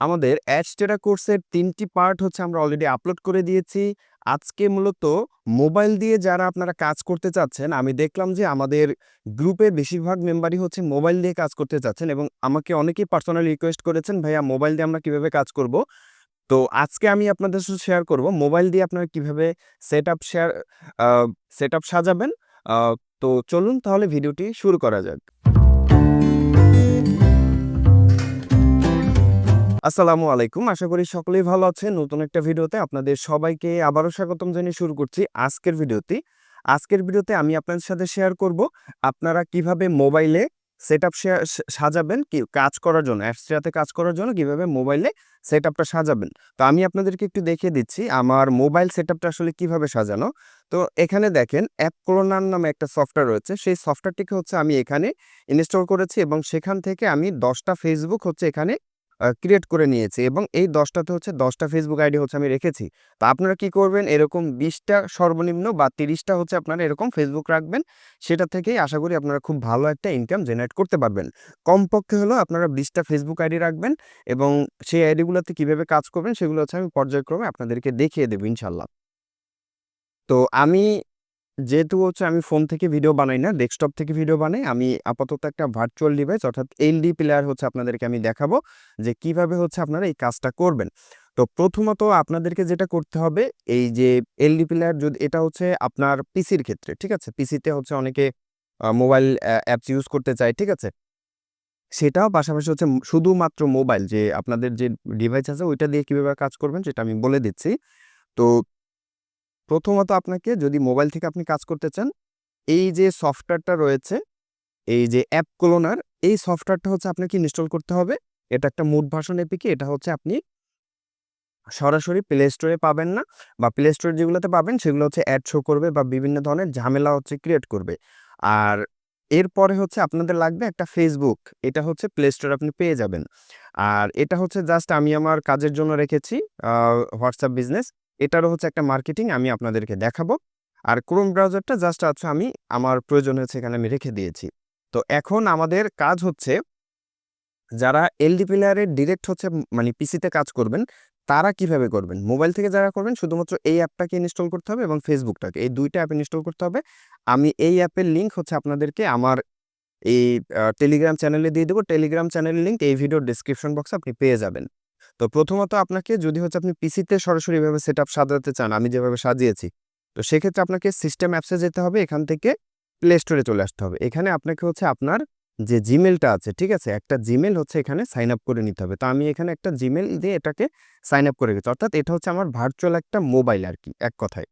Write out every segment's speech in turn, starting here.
আমাদের অ্যাডস্টেরা কোর্সের তিনটি পার্ট হচ্ছে আমরা অলরেডি আপলোড করে দিয়েছি। আজকে মূলত মোবাইল দিয়ে যারা আপনারা কাজ করতে চাচ্ছেন, আমি দেখলাম যে আমাদের গ্রুপের বেশিরভাগ মেম্বারই হচ্ছে মোবাইল দিয়ে কাজ করতে চাচ্ছেন এবং আমাকে অনেকেই পার্সোনালি রিকোয়েস্ট করেছেন, ভাইয়া মোবাইল দিয়ে আমরা কীভাবে কাজ করব? তো আজকে আমি আপনাদের সাথে শেয়ার করব মোবাইল দিয়ে আপনারা কীভাবে set up share set up সাজাবেন তো চলুন তাহলে ভিডিওটি শুরু করা যাক। আসসালামু আলাইকুম। আশা করি সকলেই ভালো আছেন। নতুন একটা ভিডিওতে আপনাদের সবাইকে আবারও স্বাগতম জানিয়ে শুরু করছি আজকের ভিডিওটি। আজকের ভিডিওতে আমি আপনাদের সাথে শেয়ার করব আপনারা কীভাবে মোবাইলে সেট আপ সাজাবেন, কি কাজ করার জন্য অ্যাপসটাতে কাজ করার জন্য কীভাবে মোবাইলে সেট আপটা সাজাবেন। তো আমি আপনাদেরকে একটু দেখিয়ে দিচ্ছি আমার মোবাইল সেট আপটা আসলে কীভাবে সাজানো। তো এখানে দেখেন অ্যাপ ক্লোনার নামে একটা সফটওয়্যার রয়েছে। সেই সফটওয়্যারটিকে হচ্ছে আমি এখানে ইনস্টল করেছি এবং সেখান থেকে আমি দশটা ফেসবুক হচ্ছে এখানে ক্রিয়েট করে নিয়েছি এবং এই দশটাতে হচ্ছে দশটা ফেসবুক আইডি হচ্ছে আমি রেখেছি। তো আপনারা কি করবেন? এরকম বিশটা সর্বনিম্ন বা তিরিশটা হচ্ছে আপনারা এরকম ফেসবুক রাখবেন, সেটা থেকেই আশা করি আপনারা খুব ভালো একটা ইনকাম জেনারেট করতে পারবেন। কমপক্ষে হলো আপনারা বিশটা ফেসবুক আইডি রাখবেন এবং সেই আইডিগুলোতে কীভাবে কাজ করবেন সেগুলো হচ্ছে আমি পর্যায়ক্রমে আপনাদেরকে দেখিয়ে দেবো ইনশাল্লাহ। তো আমি যেহেতু হচ্ছে আমি ফোন থেকে ভিডিও বানাই না ডেস্কটপ থেকে ভিডিও বানাই, আমি আপাতত একটা ভার্চুয়াল ডিভাইস অর্থাৎ এলডি প্লেয়ার হচ্ছে আপনাদেরকে আমি দেখাবো যে কীভাবে হচ্ছে আপনারা এই কাজটা করবেন। তো প্রথমত আপনাদেরকে যেটা করতে হবে, এই যে এলডি প্লেয়ার যদি, এটা হচ্ছে আপনার পিসির ক্ষেত্রে, ঠিক আছে? পিসিতে হচ্ছে অনেকে মোবাইল অ্যাপস ইউজ করতে চায়, ঠিক আছে? সেটাও পাশাপাশি হচ্ছে শুধুমাত্র মোবাইল যে আপনাদের যে ডিভাইস আছে, ওইটা দিয়ে কীভাবে কাজ করবেন, সেটা আমি বলে দিচ্ছি। তো প্রথমত আপনাকে যদি মোবাইল থেকে আপনি কাজ করতে চান, এই যে সফটওয়্যারটা রয়েছে, এই যে অ্যাপ ক্লোনার, এই সফটওয়্যারটা হচ্ছে আপনাকে ইনস্টল করতে হবে। এটা একটা মুড ভাষণ এপিকে এটা হচ্ছে আপনি সরাসরি প্লে স্টোরে পাবেন না বা প্লে স্টোরে যেগুলোতে পাবেন, সেগুলো হচ্ছে অ্যাড শো করবে বা বিভিন্ন ধরনের ঝামেলা হচ্ছে ক্রিয়েট করবে। আর এরপরে হচ্ছে আপনাদের লাগবে একটা ফেসবুক এটা হচ্ছে প্লে স্টোর আপনি পেয়ে যাবেন। আর এটা হচ্ছে জাস্ট আমি আমার কাজের জন্য রেখেছি হোয়াটসঅ্যাপ বিজনেস এটারও হচ্ছে একটা মার্কেটিং আমি আপনাদেরকে দেখাবো। আর ক্রোম ব্রাউজারটা জাস্ট আছে আমি আমার প্রয়োজন হয়েছে এখানে আমি রেখে দিয়েছি। তো এখন আমাদের কাজ হচ্ছে যারা এলডি প্লেয়ারের ডিরেক্ট হচ্ছে মানে পিসিতে কাজ করবেন, তারা কীভাবে করবেন? মোবাইল থেকে যারা করবেন, শুধুমাত্র এই অ্যাপটাকে ইনস্টল করতে হবে এবং ফেসবুকটাকে এই দুইটা অ্যাপ ইনস্টল করতে হবে। আমি এই অ্যাপের লিঙ্ক হচ্ছে আপনাদেরকে আমার এই টেলিগ্রাম চ্যানেলে দিয়ে দেবো। টেলিগ্রাম চ্যানেলের লিঙ্ক এই ভিডিওর ডিসক্রিপশন বক্সে আপনি পেয়ে যাবেন। তো প্রথমত আপনাকে যদি হচ্ছে আপনি পিসিতে সরাসরি এভাবে সেট আপ সাজাতে চান, আমি যেভাবে সাজিয়েছি, তো সেক্ষেত্রে আপনাকে সিস্টেম অ্যাপসে যেতে হবে, এখান থেকে প্লে স্টোরে চলে আসতে হবে। এখানে আপনাকে হচ্ছে আপনার যে জিমেলটা আছে, ঠিক আছে? একটা জিমেল হচ্ছে এখানে সাইন আপ করে নিতে হবে। তো আমি এখানে একটা জিমেল দিয়ে এটাকে সাইন আপ করে গেছি। অর্থাৎ এটা হচ্ছে আমার ভার্চুয়াল একটা মোবাইল আর কি, এক কথায়।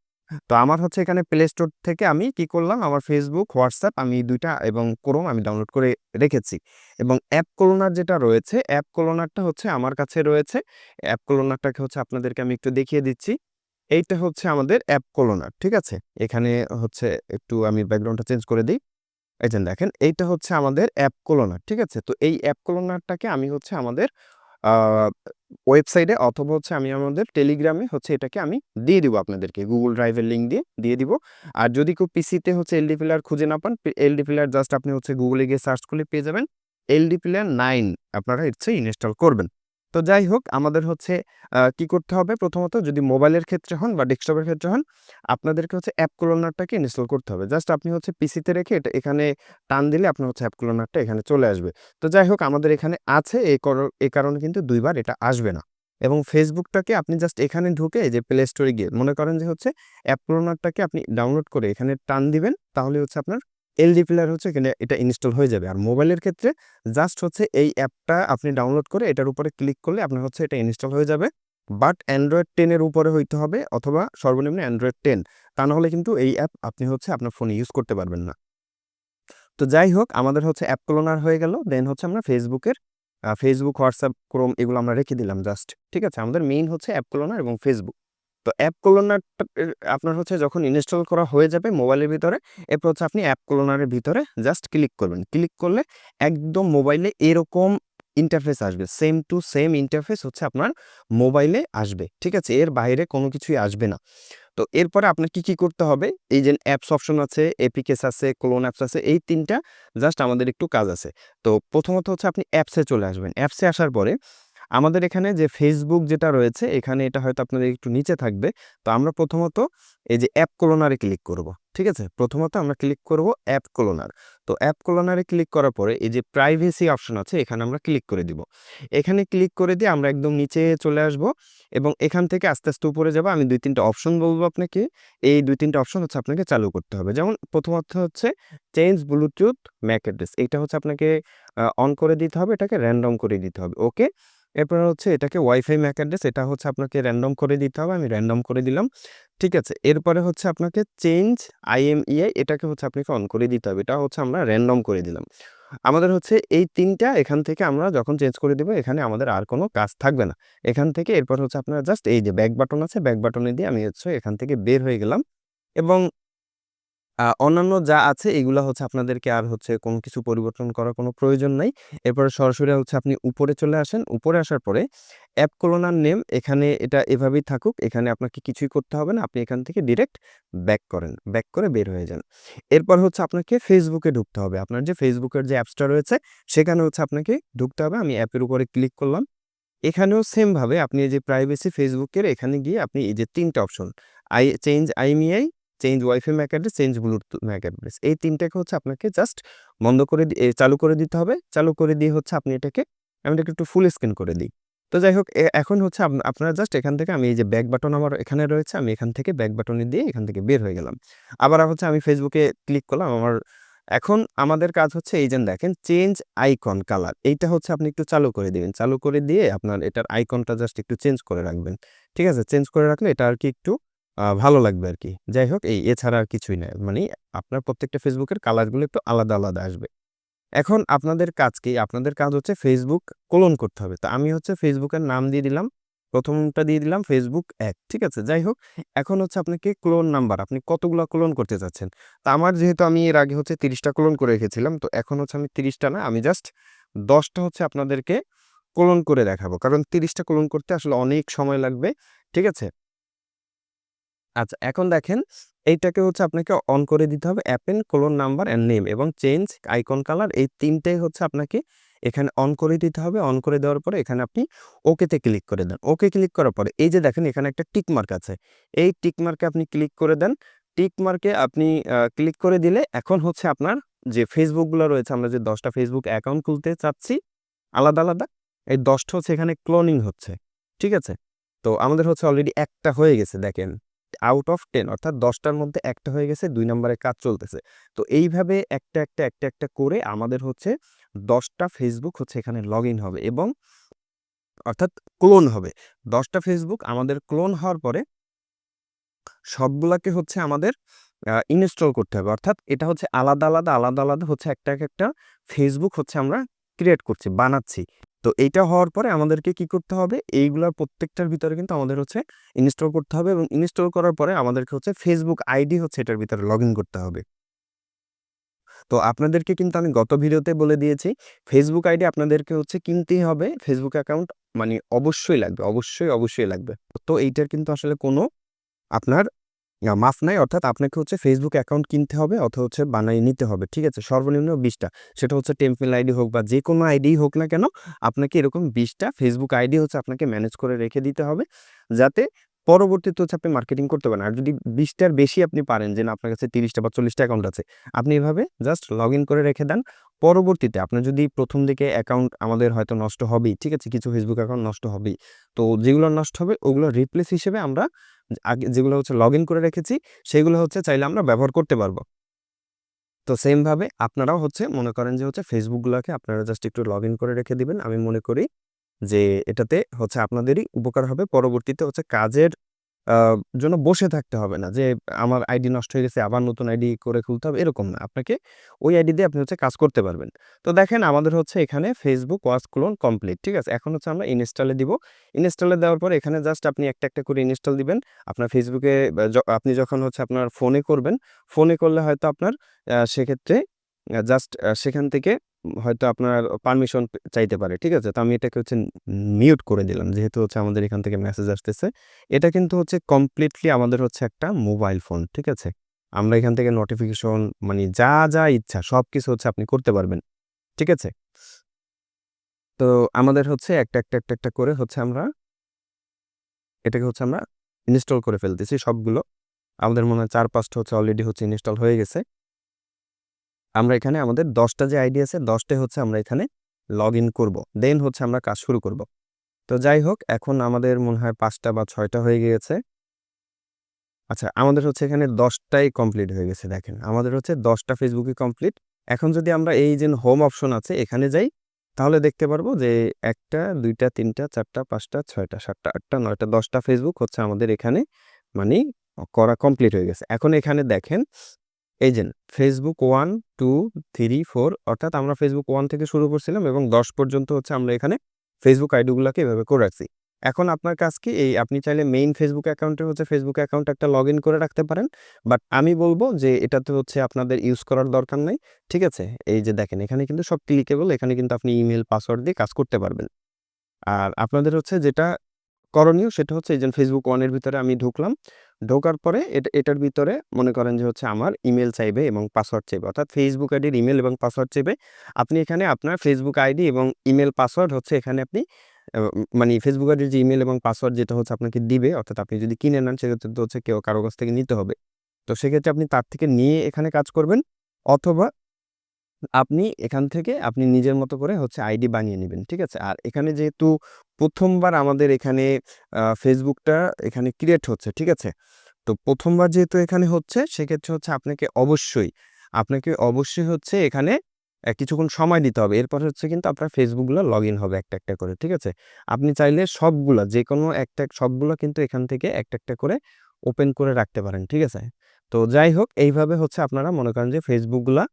তো আমার হচ্ছে এখানে প্লে স্টোর থেকে আমি কি করলাম? আমার ফেসবুক হোয়াটসঅ্যাপ আমি দুইটা এবং ক্রোম আমি ডাউনলোড করে রেখেছি। এবং অ্যাপ কোলোনার যেটা রয়েছে অ্যাপ কোলোনারটা হচ্ছে আমার কাছে রয়েছে। অ্যাপ কোলোনারটাকে হচ্ছে আপনাদেরকে আমি একটু দেখিয়ে দিচ্ছি। এইটা হচ্ছে আমাদের অ্যাপ কোলোনার ঠিক আছে? এখানে হচ্ছে একটু আমি ব্যাকগ্রাউন্ডটা চেঞ্জ করে দিই। এই দেখেন, এইটা হচ্ছে আমাদের অ্যাপ কোলোনার ঠিক আছে? তো এই অ্যাপ কোলোনারটাকে আমি হচ্ছে আমাদের ওয়েবসাইটে অথবা হচ্ছে আমি আমাদের টেলিগ্রামে হচ্ছে এটাকে আমি দিয়ে দিব আপনাদেরকে। গুগল ড্রাইভের লিঙ্ক দিয়ে দিয়ে দিব। আর যদি কেউ পিসিতে হচ্ছে এলডি প্লেয়ার খুঁজে না পান এলডি প্লেয়ার জাস্ট আপনি হচ্ছে গুগলে গিয়ে সার্চ করলে পেয়ে যাবেন। এলডি প্লেয়ার নাইন আপনারা হচ্ছে ইনস্টল করবেন। তো যাই হোক, আমাদের হচ্ছে কি করতে হবে? প্রথমত যদি মোবাইলের ক্ষেত্রে হন বা ডেস্কটপের ক্ষেত্রে হন, আপনাদেরকে হচ্ছে অ্যাপ ক্লোনারটাকে ইনস্টল করতে হবে। জাস্ট আপনি হচ্ছে পিসিতে রেখে এটা এখানে টান দিলে আপনার হচ্ছে অ্যাপ ক্লোনারটা এখানে চলে আসবে। তো যাই হোক, আমাদের এখানে আছে এই কারণে কিন্তু দুইবার এটা আসবে না। এবং ফেসবুকটাকে আপনি জাস্ট এখানে ঢুকে যে প্লে স্টোরে গিয়ে মনে করেন যে হচ্ছে অ্যাপ ক্লোনারটাকে আপনি ডাউনলোড করে এখানে টান দিবেন, তাহলে হচ্ছে আপনার এলডি প্লেয়ার হচ্ছে এখানে এটা ইনস্টল হয়ে যাবে। আর মোবাইলের ক্ষেত্রে জাস্ট হচ্ছে এই অ্যাপটা আপনি ডাউনলোড করে এটার উপরে ক্লিক করলে আপনার হচ্ছে এটা ইনস্টল হয়ে যাবে। বাট অ্যান্ড্রয়েড টেনের উপরে হইতে হবে অথবা সর্বনিম্ন অ্যান্ড্রয়েড টেন তা নাহলে কিন্তু এই অ্যাপ আপনি হচ্ছে আপনার ফোনে ইউজ করতে পারবেন না। তো যাই হোক, আমাদের হচ্ছে অ্যাপ ক্লোনার হয়ে গেল। দেন হচ্ছে আমরা ফেসবুকের ফেসবুক হোয়াটসঅ্যাপ ক্রোম এগুলো আমরা রেখে দিলাম জাস্ট ঠিক আছে? আমাদের মেইন হচ্ছে অ্যাপ ক্লোনার এবং ফেসবুক তো অ্যাপ ক্লোনার আপনার হচ্ছে যখন ইনস্টল করা হয়ে যাবে মোবাইলের ভিতরে, এরপর হচ্ছে আপনি অ্যাপ কলোনারের ভিতরে জাস্ট ক্লিক করবেন। ক্লিক করলে একদম মোবাইলে এরকম ইন্টারফেস আসবে। সেম টু সেম ইন্টারফেস হচ্ছে আপনার মোবাইলে আসবে। ঠিক আছে? এর বাইরে কোনো কিছুই আসবে না। তো এরপরে আপনার কি কি করতে হবে? এই যে অ্যাপস অপশন আছে এপিকেস আছে ক্লোন অ্যাপস আছে, এই তিনটা জাস্ট আমাদের একটু কাজ আছে। তো প্রথমত হচ্ছে আপনি অ্যাপসে চলে আসবেন। অ্যাপসে আসার পরে আমাদের এখানে যে ফেসবুক যেটা রয়েছে, এখানে এটা হয়তো আপনাদের একটু নিচে থাকবে। তো আমরা প্রথমত এই যে অ্যাপ কোলোনারে ক্লিক করব, ঠিক আছে? প্রথমত আমরা ক্লিক করব অ্যাপ কোলোনার। তো অ্যাপ কোলোনারে ক্লিক করার পরে এই যে প্রাইভেসি অপশন আছে, এখানে আমরা ক্লিক করে দিব। এখানে ক্লিক করে দিয়ে আমরা একদম নিচে চলে আসব এবং এখান থেকে আস্তে আস্তে উপরে যাব। আমি দুই তিনটা অপশন বলব আপনাকে। এই দুই তিনটা অপশন হচ্ছে আপনাকে চালু করতে হবে। যেমন প্রথমত হচ্ছে চেঞ্জ ব্লুটুথ ম্যাক অ্যাড্রেস। এটা হচ্ছে আপনাকে অন করে দিতে হবে। এটাকে র্যান্ডম করে দিতে হবে। ওকে? এরপর হচ্ছে এটাকে ওয়াইফাই ম্যাক অ্যাড্রেস এটা হচ্ছে আপনাকে র্যান্ডম করে দিতে হবে, আমি র্যান্ডম করে দিলাম। ঠিক আছে, এরপরে হচ্ছে আপনাকে চেঞ্জ আইএমইআই এটাকে হচ্ছে আপনাকে অন করে দিতে হবে, এটা হচ্ছে আমরা র্যান্ডম করে দিলাম। আমাদের হচ্ছে এই তিনটা এখান থেকে আমরা যখন চেঞ্জ করে দেবো, এখানে আমাদের আর কোনো কাজ থাকবে না। এখান থেকে এরপর হচ্ছে আপনার জাস্ট এই যে ব্যাক বাটন আছে ব্যাক বাটনে দিয়ে আমি হচ্ছে এখান থেকে বের হয়ে গেলাম। এবং অন্যান্য যা আছে এগুলা হচ্ছে আপনাদেরকে আর হচ্ছে কোনো কিছু পরিবর্তন করার কোনো প্রয়োজন নাই। এরপরে সরাসরি হচ্ছে আপনি উপরে চলে আসেন। উপরে আসার পরে অ্যাপ কোলোনার নেম এখানে এটা এভাবেই থাকুক। এখানে আপনাকে কিছুই করতে হবে না। আপনি এখান থেকে ডিরেক্ট ব্যাক করেন। ব্যাক করে বের হয়ে যান। এরপর হচ্ছে আপনাকে ফেসবুকে ঢুকতে হবে। আপনার যে ফেসবুকের যে অ্যাপসটা রয়েছে, সেখানে হচ্ছে আপনাকে ঢুকতে হবে। আমি অ্যাপের উপরে ক্লিক করলাম। এখানেও সেমভাবে আপনি এই যে প্রাইভেসি ফেসবুকের এখানে গিয়ে আপনি এই যে ৩ টা option I change IMEI change WiFi MAC address, change Bluetooth MAC address. এই তিনটাকে হচ্ছে আপনাকে জাস্ট বন্ধ করে চালু করে দিতে হবে। চালু করে দিয়ে হচ্ছে আপনি এটাকে আমি এটাকে একটু ফুল স্ক্রিন করে দিই। তো যাই হোক এখন হচ্ছে আপ আপনারা জাস্ট এখান থেকে আমি এই যে ব্যাক বাটন আমার এখানে রয়েছে। আমি এখান থেকে ব্যাক বাটনে দিয়ে এখান থেকে বের হয়ে গেলাম। আবার হচ্ছে আমি ফেসবুকে ক্লিক করলাম। আমার এখন আমাদের কাজ হচ্ছে এই যে দেখেন চেঞ্জ আইকন কালার। এইটা হচ্ছে আপনি একটু চালু করে দিবেন। চালু করে দিয়ে আপনার এটার আইকনটা জাস্ট একটু চেঞ্জ করে রাখবেন। ঠিক আছে? চেঞ্জ করে রাখলে এটা আর কি একটু ভালো লাগবে আর কি যাই হোক এই এছাড়া আর কিছুই না। মানে আপনার প্রত্যেকটা ফেসবুকের কালারগুলো একটু আলাদা, আলাদা আসবে। এখন আপনাদের কাজ কি? আপনাদের কাজ হচ্ছে ফেসবুক কোলন করতে হবে। তো আমি হচ্ছে ফেসবুকের নাম দিয়ে দিলাম। প্রথমটা দিয়ে দিলাম ফেসবুক ১ ঠিক আছে? যাই হোক এখন হচ্ছে আপনাকে ক্লোন নাম্বার আপনি কতগুলা ক্লোন করতে চাচ্ছেন? তা আমার যেহেতু আমি এর আগে হচ্ছে ৩০ টা ক্লোন করে রেখেছিলাম। তো এখন হচ্ছে আমি তিরিশটা না আমি জাস্ট দশটা হচ্ছে আপনাদেরকে ক্লোন করে দেখাবো। কারণ ৩০ টা ক্লোন করতে আসলে অনেক সময় লাগবে। ঠিক আছে? আচ্ছা এখন দেখেন এইটাকে হচ্ছে আপনাকে অন করে দিতে হবে append colon number and name এবং চেঞ্জ আইকন কালার এই ৩ টাই হচ্ছে আপনাকে এখানে অন করে দিতে হবে। অন করে দেওয়ার পরে এখানে আপনি ওকেতে ক্লিক করে দেন। ওকে ক্লিক করার পরে এই যে দেখেন এখানে একটা টিক মার্ক আছে। এই টিক মার্কে আপনি ক্লিক করে দেন। টিক মার্কে আপনি ক্লিক করে দিলে এখন হচ্ছে আপনার যে ফেসবুকগুলো রয়েছে আমরা যে দশটা ফেসবুক অ্যাকাউন্ট খুলতে চাচ্ছি আলাদা, আলাদা এই দশটা হচ্ছে এখানে ক্লোনিং হচ্ছে। ঠিক আছে? তো আমাদের হচ্ছে অলরেডি একটা হয়ে গেছে দেখেন। আউট অফ টেন অর্থাৎ দশটার মধ্যে একটা হয়ে গেছে ২ নাম্বারের কাজ চলতেছে। তো এইভাবে একটা, একটা, একটা, একটা করে আমাদের হচ্ছে দশটা ফেসবুক হচ্ছে এখানে লগইন হবে এবং অর্থাৎ ক্লোন হবে। দশটা ফেসবুক আমাদের ক্লোন হওয়ার পরে সবগুলাকে হচ্ছে আমাদের ইনস্টল করতে হবে। অর্থাৎ এটা হচ্ছে আলাদা, আলাদা, আলাদা, আলাদা হচ্ছে একটা, একটা ফেসবুক হচ্ছে আমরা ক্রিয়েট করছি, বানাচ্ছি। তো এইটা হওয়ার পরে আমাদেরকে কি করতে হবে? এইগুলার প্রত্যেকটার ভিতরে কিন্তু আমাদের হচ্ছে ইনস্টল করতে হবে এবং ইনস্টল করার পরে আমাদেরকে হচ্ছে ফেসবুক আইডি হচ্ছে এটার ভিতরে লগইন করতে হবে। তো আপনাদেরকে কিন্তু আমি গত ভিডিওতে বলে দিয়েছি ফেসবুক আইডি আপনাদেরকে হচ্ছে কিনতেই হবে। ফেসবুক অ্যাকাউন্ট মানে অবশ্যই লাগবে। অবশ্যই, অবশ্যই লাগবে। তো এইটার কিন্তু আসলে কোনো আপনার মাফ নাই। অর্থাৎ আপনাকে হচ্ছে ফেসবুক অ্যাকাউন্ট কিনতে হবে অথবা হচ্ছে বানায় নিতে হবে। ঠিক আছে? সর্বনিম্ন ২০ টা। সেটা হচ্ছে টেম্পেল আইডি হোক বা যে কোনো আইডিই হোক না কেন, আপনাকে এরকম বিশটা ফেসবুক আইডি হচ্ছে আপনাকে ম্যানেজ করে রেখে দিতে হবে। যাতে পরবর্তীতে হচ্ছে আপনি মার্কেটিং করতে পারেন। আর যদি বিশটার বেশি আপনি পারেন, যে না, আপনার কাছে তিরিশটা বা চল্লিশটা অ্যাকাউন্ট আছে। আপনি এভাবে জাস্ট লগইন করে রেখে দেন। পরবর্তীতে আপনার যদি প্রথম দিকে অ্যাকাউন্ট আমাদের হয়তো নষ্ট হবেই। ঠিক আছে? কিছু ফেসবুক অ্যাকাউন্ট নষ্ট হবেই। তো যেগুলো নষ্ট হবে, ওগুলো রিপ্লেস হিসেবে আমরা আগে যেগুলো হচ্ছে লগ করে রেখেছি, সেগুলো হচ্ছে চাইলে আমরা ব্যবহার করতে পারব। তো সেমভাবে আপনারাও হচ্ছে মনে করেন যে হচ্ছে ফেসবুকগুলোকে আপনারা জাস্ট একটু লগ করে রেখে দিবেন। আমি মনে করি যে এটাতে হচ্ছে আপনাদেরই উপকার হবে। পরবর্তীতে হচ্ছে কাজের জন্য বসে থাকতে হবে না যে আমার আইডি নষ্ট হয়ে গেছে আবার নতুন আইডি করে খুলতে হবে এরকম না। আপনাকে ওই আইডি দিয়ে আপনি হচ্ছে কাজ করতে পারবেন। তো দেখেন আমাদের হচ্ছে এখানে ফেসবুক ওয়াজ ক্লোন কমপ্লিট। ঠিক আছে? এখন হচ্ছে আমরা ইনস্টলে দিব। ইনস্টলে দেওয়ার পর এখানে জাস্ট আপনি একটা, একটা করে ইনস্টল দিবেন। আপনার ফেসবুকে আপনি যখন হচ্ছে আপনার ফোনে করবেন, ফোনে করলে হয়তো আপনার সেক্ষেত্রে জাস্ট সেখান থেকে হয়তো আপনার পারমিশন চাইতে পারে। ঠিক আছে? তো আমি এটাকে হচ্ছে মিউট করে দিলাম। যেহেতু হচ্ছে আমাদের এখান থেকে মেসেজ আসতেছে। এটা কিন্তু হচ্ছে কমপ্লিটলি আমাদের হচ্ছে একটা মোবাইল ফোন। ঠিক আছে? আমরা এখান থেকে নোটিফিকেশন মানে যা, যা ইচ্ছা সবকিছু হচ্ছে আপনি করতে পারবেন। ঠিক আছে? তো আমাদের হচ্ছে একটা একটা একটা একটা করে হচ্ছে আমরা এটাকে হচ্ছে আমরা ইনস্টল করে ফেলতেছি সবগুলো আমাদের মনে হয় চার পাঁচটা হচ্ছে অলরেডি হচ্ছে ইনস্টল হয়ে গেছে আমরা এখানে আমাদের দশটা যে আইডি আছে দশটায় হচ্ছে আমরা এখানে লগ ইন করব। দেন হচ্ছে আমরা কাজ শুরু করব। তো যাই হোক, এখন আমাদের মনে হয় পাঁচটা বা ছয়টা হয়ে গিয়েছে। আচ্ছা আমাদের হচ্ছে এখানে দশটাই কমপ্লিট হয়ে গেছে, দেখেন। আমাদের হচ্ছে দশটা ফেসবুকে কমপ্লিট। এখন যদি আমরা এই যে হোম অপশন আছে, এখানে যাই, তাহলে দেখতে পারব যে একটা, দুইটা, তিনটা, চারটা, পাঁচটা, ছয়টা, সাতটা, আটটা, নয়টা, দশটা ফেসবুক হচ্ছে আমাদের এখানে মানে করা কমপ্লিট হয়ে গেছে। এখন এখানে দেখেন এই যে Facebook one two three four অর্থাৎ আমরা ফেসবুক ওয়ান থেকে শুরু করছিলাম এবং দশ পর্যন্ত হচ্ছে আমরা এখানে ফেসবুক আইডিগুলোকে এভাবে করে রাখছি। এখন আপনার কাজ কি? এই আপনি চাইলে মেইন ফেসবুক অ্যাকাউন্টে হচ্ছে ফেসবুক অ্যাকাউন্ট একটা লগ করে রাখতে পারেন বাট আমি বলব যে এটাতে হচ্ছে আপনাদের ইউজ করার দরকার নেই, ঠিক আছে? এই যে দেখেন, এখানে কিন্তু সব ক্লিকেবল এখানে কিন্তু আপনি ইমেল পাসওয়ার্ড দিয়ে কাজ করতে পারবেন। আর আপনাদের হচ্ছে যেটা করণীয় সেটা হচ্ছে এই যে ফেসবুক ওয়ানের ভিতরে আমি ঢুকলাম ঢোকার পরে এটা, এটার ভিতরে মনে করেন যে হচ্ছে আমার ইমেল চাইবে এবং পাসওয়ার্ড চাইবে। অর্থাৎ ফেসবুক আইডির ইমেল এবং পাসওয়ার্ড চাইবে। আপনি এখানে আপনার ফেসবুক আইডি এবং ইমেল পাসওয়ার্ড হচ্ছে এখানে আপনি মানে ফেসবুক আইডির যে ইমেল এবং পাসওয়ার্ড যেটা হচ্ছে আপনাকে দিবে, অর্থাৎ আপনি যদি কিনে নেন সেক্ষেত্রে তো হচ্ছে কেউ কারও কাছ থেকে নিতে হবে। তো সেক্ষেত্রে আপনি তার থেকে নিয়ে এখানে কাজ করবেন অথবা আপনি এখান থেকে আপনি নিজের মতো করে হচ্ছে আইডি বানিয়ে নেবেন, ঠিক আছে? আর এখানে যেহেতু প্রথমবার আমাদের এখানে ফেসবুকটা এখানে ক্রিয়েট হচ্ছে, ঠিক আছে? তো প্রথমবার যেহেতু এখানে হচ্ছে, সেক্ষেত্রে হচ্ছে আপনাকে অবশ্যই আপনাকে অবশ্যই হচ্ছে এখানে কিছুক্ষণ সময় দিতে হবে। এরপর হচ্ছে কিন্তু আপনার ফেসবুকগুলো লগ ইন হবে একটা একটা করে, ঠিক আছে? আপনি চাইলে সবগুলা যে কোনো একটা, সবগুলো কিন্তু এখান থেকে একটা একটা করে ওপেন করে রাখতে পারেন, ঠিক আছে? তো যাই হোক, এইভাবে হচ্ছে আপনারা মনে করেন যে ফেসবুকগুলা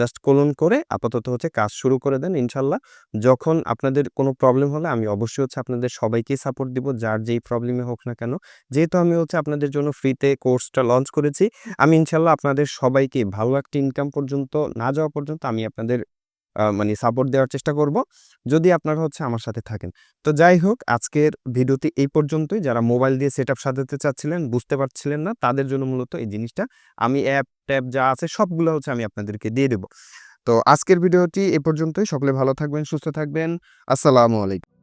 জাস্ট কোলন করে আপাতত হচ্ছে কাজ শুরু করে দেন ইনশাল্লাহ। যখন আপনাদের কোনো প্রবলেম হলে আমি অবশ্যই হচ্ছে আপনাদের সবাইকে সাপোর্ট দিব, যার যেই প্রবলেমে হোক না কেন। যেহেতু আমি হচ্ছে আপনাদের জন্য ফ্রিতে কোর্সটা লঞ্চ করেছি, আমি ইনশাল্লাহ আপনাদের সবাইকে ভালো একটা ইনকাম পর্যন্ত না যাওয়া পর্যন্ত আমি আপনাদের মানে সাপোর্ট দেওয়ার চেষ্টা করব, যদি আপনারা হচ্ছে আমার সাথে থাকেন। তো যাই হোক, আজকের ভিডিওটি এই পর্যন্তই। যারা মোবাইল দিয়ে সেট আপ সাজাতে চাচ্ছিলেন, বুঝতে পারছিলেন না, তাদের জন্য মূলত এই জিনিসটা। আমি অ্যাপ ট্যাপ যা আছে সবগুলো হচ্ছে আমি আপনাদেরকে দিয়ে দেবো। তো আজকের ভিডিওটি এ পর্যন্তই। সকলে ভালো থাকবেন, সুস্থ থাকবেন। আসসালামু আলাইকুম।